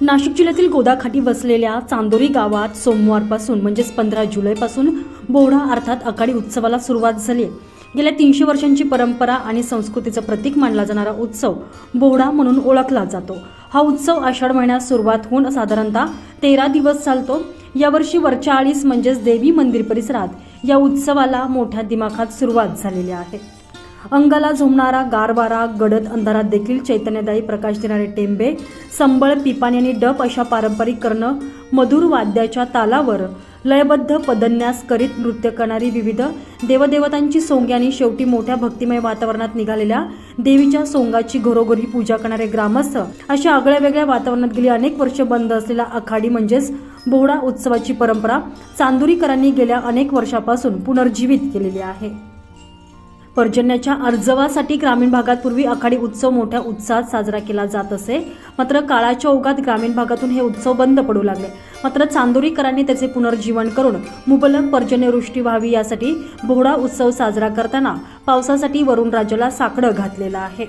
नाशिक जिल्ह्यातील गोदाखाटी वसलेल्या चांदोरी गावात सोमवारपासून म्हणजेच पंधरा जुलैपासून बोहडा अर्थात आखाडी उत्सवाला सुरुवात झाली आहे. गेल्या तीनशे वर्षांची परंपरा आणि संस्कृतीचं प्रतीक मानला जाणारा उत्सव बोहडा म्हणून ओळखला जातो. हा उत्सव आषाढ महिन्यात सुरुवात होऊन साधारणतः तेरा दिवस चालतो. यावर्षी वरच्या आळीस म्हणजेच देवी मंदिर परिसरात या उत्सवाला मोठ्या दिमाखात सुरुवात झालेली आहे. अंगाला झोमणारा गारवारा गडद अंधारात देखील चैतन्यदायी प्रकाश देणारे टेंबे संबळ पिपाणी आणि डप अशा पारंपरिक कर्ण मधुर वाद्याच्या तालावर लयबद्ध पदन्यास करीत नृत्य करणारी विविध देवदेवतांची सोंगे आणि शेवटी मोठ्या भक्तिमय वातावरणात निघालेल्या देवीच्या सोंगाची घरोघरी पूजा करणारे ग्रामस्थ अशा आगळ्या वेगळ्या वातावरणात गेली अनेक वर्ष बंद असलेला आखाडी म्हणजेच बोहडा उत्सवाची परंपरा चांदुरीकरांनी गेल्या अनेक वर्षापासून पुनर्जीवित केलेली आहे. पर्जन्याच्या अर्जवासाठी ग्रामीण भागात पूर्वी आखाडी उत्सव मोठ्या उत्साहात साजरा केला जात असे. मात्र काळाच्या ओघात ग्रामीण भागातून हे उत्सव बंद पडू लागले. मात्र चांदोरीकरांनी त्याचे पुनर्जीवन करून मुबलक पर्जन्यवृष्टी व्हावी यासाठी बोहडा उत्सव साजरा करताना पावसासाठी वरुण राज्याला साकडं घातलेलं आहे.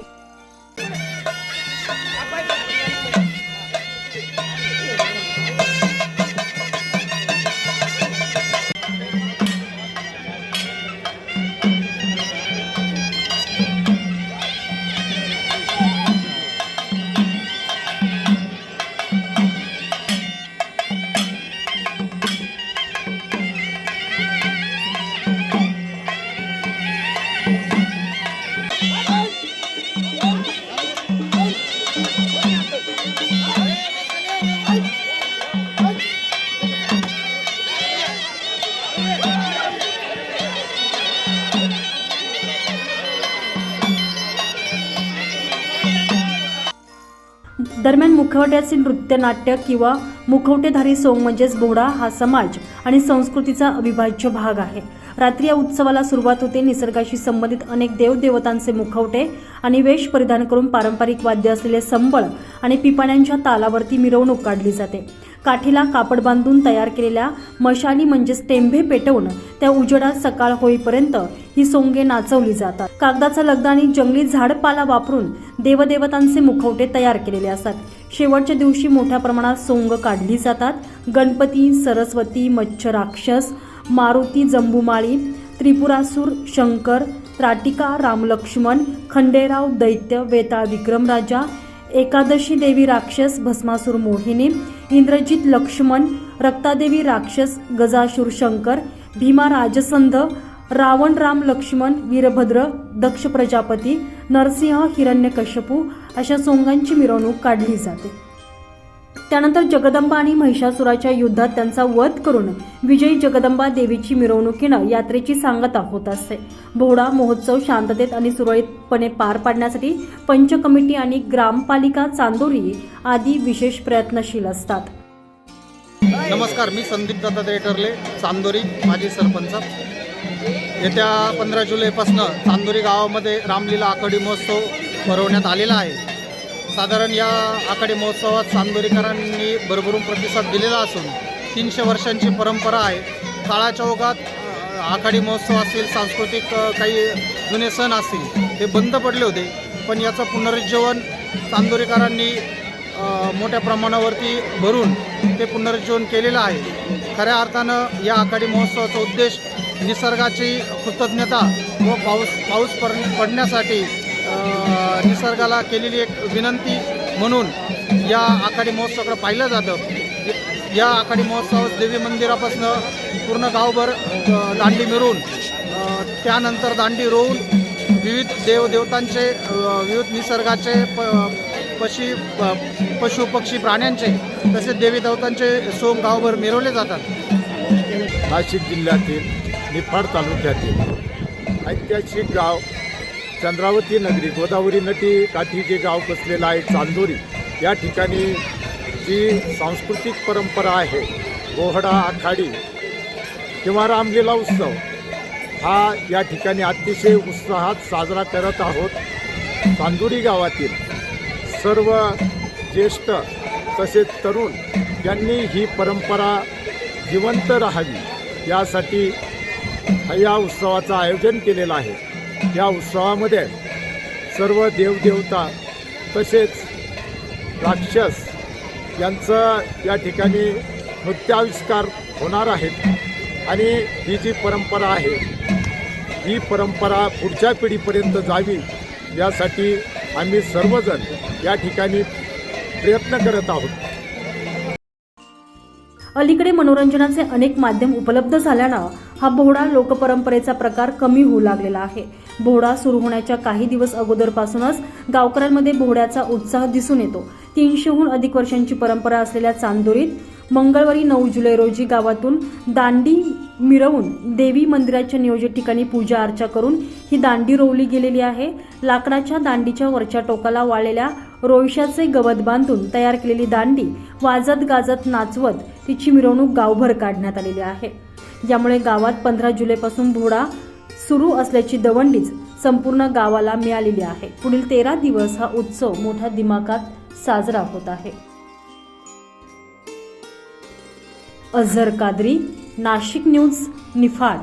दरम्यान मुखवट्याचे नृत्य नाट्य किंवा मुखवटेधारी सोंग म्हणजेच बोडा हा समाज आणि संस्कृतीचा अविभाज्य भाग आहे. रात्री या उत्सवाला सुरुवात होते. निसर्गाशी संबंधित अनेक देवदेवतांचे मुखवटे आणि वेश परिधान करून पारंपरिक वाद्य असलेले संबळ आणि पिपाण्यांच्या तालावरती मिरवणूक काढली जाते. काठीला कापड बांधून तयार केलेल्या मशाली म्हणजेच टेंभे पेटवून त्या उजेडात सकाळ होईपर्यंत ही सोंगे नाचवली जातात. कागदाचा लगदा आणि जंगली झाडपाला वापरून देवदेवतांचे मुखवटे तयार केलेले असतात. शेवटच्या दिवशी मोठ्या प्रमाणात सोंग काढली जातात. गणपती सरस्वती मच्छ राक्षस मारुती जंबुमाळी त्रिपुरासूर शंकर त्राटिका रामलक्ष्मण खंडेराव दैत्य वेताळ विक्रमराजा एकादशी देवी राक्षस भस्मासूर मोहिनी इंद्रजित लक्ष्मण रक्तादेवी राक्षस गजाशूर शंकर भीमा राजसंध रावण राम लक्ष्मण वीरभद्र दक्ष प्रजापती नरसिंह हिरण्यकश्यपू अशा सोंगांची मिरवणूक काढली जाते. त्यानंतर जगदंबा आणि महिषासुराच्या युद्धात त्यांचा वध करून विजयी जगदंबा देवीची मिरवणुकीनं यात्रेची सांगता होत असते. बोहडा महोत्सव शांततेत आणि सुरळीतपणे पार पाडण्यासाठी पंच कमिटी आणि ग्रामपालिका चांदोरी आदी विशेष प्रयत्नशील असतात. नमस्कार मी संदीप दत्तात्रय ठरले चांदोरी माजी सरपंच. येत्या पंधरा जुलैपासून चांदोरी गावामध्ये रामलीला आखाडी महोत्सव भरवण्यात आलेला आहे. साधारण या आखाडी महोत्सवात चांदोरीकरांनी भरभरून प्रतिसाद दिलेला असून तीनशे वर्षांची परंपरा आहे. काळाच्या ओघात आखाडी महोत्सव असेल सांस्कृतिक काही जुने सण असतील ते बंद पडले होते. पण याचं पुनरुज्जीवन चांदोरीकरांनी मोठ्या प्रमाणावरती भरून ते पुनरुज्जीवन केलेलं आहे. खऱ्या अर्थानं या आखाडी महोत्सवाचा उद्देश निसर्गाची कृतज्ञता व पाऊस पाऊस पड पडण्यासाठी निसर्गाला केलेली एक विनंती म्हणून या आखाडी महोत्सवाकडे पाहिलं जातं. या आखाडी महोत्सवात देवी मंदिरापासून पूर्ण गावभर दांडी मिरून त्यानंतर दांडी रोवून विविध देवदेवतांचे विविध निसर्गाचे प पशी प- पशु पक्षी प्राण्यांचे तसेच देवी देवतांचे सोम गावभर मिरवले जातात. नाशिक जिल्ह्यातील निफाड तालुक्यातील ऐतिहासिक गाव चंद्रावती नगरी गोदावरी नदी काठी जे गाव बसलेलं आहे चांदोरी या ठिकाणी जी सांस्कृतिक परंपरा आहे बोहडा आखाडी किंवा रामलीला उत्सव हा या ठिकाणी अतिशय उत्साहात साजरा करत आहोत. चांदुरी गावातील सर्व ज्येष्ठ तसेच तरुण यांनी ही परंपरा जिवंत राहावी यासाठी या उत्सवाचं आयोजन केलेलं आहे. या उत्सवामध्ये सर्व देवदेवता तसेच राक्षस यांचं या ठिकाणी नृत्याविष्कार होणार आहेत. आणि ही जी परंपरा आहे ही परंपरा पुढच्या पिढीपर्यंत जावी यासाठी आम्ही सर्वजण या ठिकाणी प्रयत्न करत आहोत. अलीकडे मनोरंजनाचे अनेक माध्यम उपलब्ध झाल्यानं हा बोहडा लोकपरंपरेचा प्रकार कमी होऊ लागलेला आहे. बोहडा सुरू होण्याच्या काही दिवस अगोदरपासूनच गावकऱ्यांमध्ये बोहड्याचा उत्साह दिसून येतो. तीनशेहून अधिक वर्षांची परंपरा असलेल्या चांदोरीत मंगळवारी नऊ जुलै रोजी गावातून दांडी मिरवून देवी मंदिराच्या नियोजित ठिकाणी पूजा अर्चा करून ही दांडी रोवली गेलेली आहे. लाकडाच्या दांडीच्या वरच्या टोकाला वाळलेल्या रोहिशाचे गवत बांधून तयार केलेली दांडी वाजत गाजत नाचवत तिची मिरवणूक गावभर काढण्यात आलेली आहे. यामुळे गावात पंधरा जुलैपासून भोडा सुरू असल्याची दवंडीच संपूर्ण गावाला मिळालेली आहे. पुढील तेरा दिवस हा उत्सव मोठ्या दिमागात साजरा होत आहे. अझर कादरी नाशिक न्यूज निफाड.